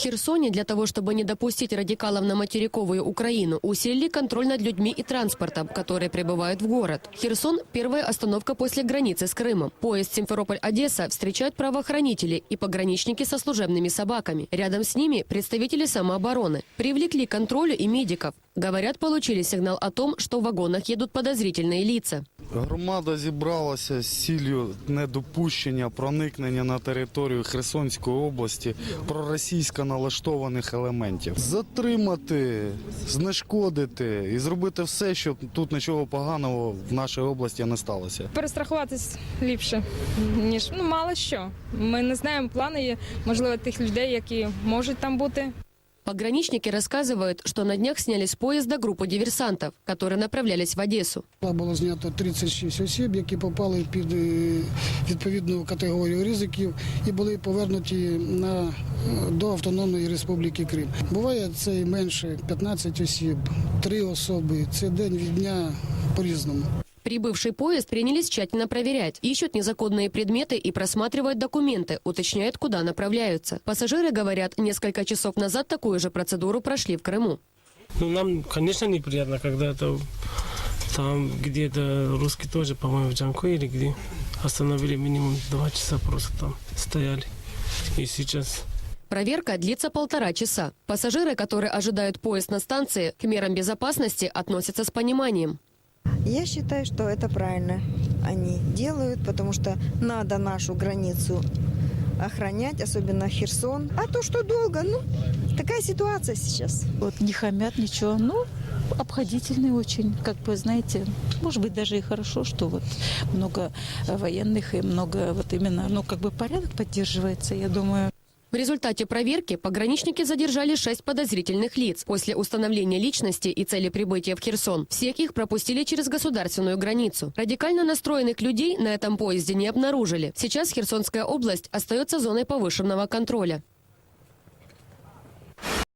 Херсоне для того, чтобы не допустить радикалов на материковую Украину, усилили контроль над людьми и транспортом, которые прибывают в город. Херсон – первая остановка после границы с Крымом. Поезд Симферополь-Одесса встречают правоохранители и пограничники со служебными собаками. Рядом с ними представители самообороны. Привлекли контролю и медиков. Говорят, получили сигнал о том, что в вагонах едут подозрительные лица. Громада зібралася з ціллю недопущення проникнення на територію Херсонської області проросійсько налаштованих елементів. Затримати, знешкодити і зробити все, щоб тут нічого поганого в нашій області не сталося. Перестрахуватись ліпше, ніж ну мало що. Ми не знаємо плани, можливо, тих людей, які можуть там бути. Пограничники рассказывают, что на днях сняли с поезда группу диверсантов, которые направлялись в Одессу. Було знято 36 осіб, які попали під е, відповідну категорію ризиків і були повернуті на, е, до Автономної Республіки Крим. Буває це менше 15 осіб, 3 особи. Це день від дня по-різному. Прибывший поезд принялись тщательно проверять. Ищут незаконные предметы и просматривают документы, уточняют, куда направляются. Пассажиры говорят, несколько часов назад такую же процедуру прошли в Крыму. Ну, нам, конечно, неприятно, когда это там где-то русские тоже, по-моему, в Джанко или где, остановили минимум два часа просто там стояли. И сейчас Проверка длится полтора часа. Пассажиры, которые ожидают поезд на станции, к мерам безопасности относятся с пониманием. Я считаю, что это правильно они делают, потому что надо нашу границу охранять, особенно Херсон. А то, что долго, ну, такая ситуация сейчас. Вот не хамят, ничего. Ну, обходительный очень, как бы, знаете, может быть, даже и хорошо, что вот много э, военных и много вот именно, ну, как бы порядок поддерживается, я думаю. В результате проверки пограничники задержали шесть подозрительных лиц. После установления личности и цели прибытия в Херсон всех их пропустили через государственную границу. Радикально настроенных людей на этом поезде не обнаружили. Сейчас Херсонская область остается зоной повышенного контроля.